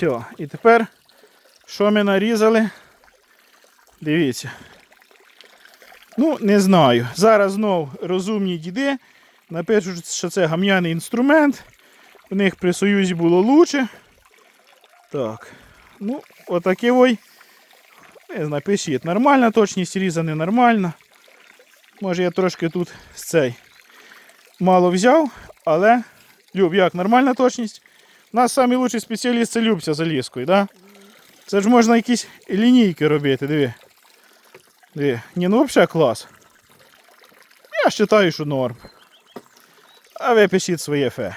Все. І тепер, що ми нарізали? Дивіться. Ну, не знаю. Зараз знов розумні діди напишуть, що це гам'яний інструмент. У них при Союзі було лучше. Так. Ну, отакий ой. Не знаю, пишіть. Нормальна точність різа, не нормальна. Може я трошки тут з цей мало взяв, але Люб, як нормальна точність? У нас найкращий спеціаліст це Любця за ліскою, да? Це ж можна якісь лінійки робити, диви. Диви. Ні, ну взагалі клас. Я вважаю, що норм. А ви пишіть своє фе.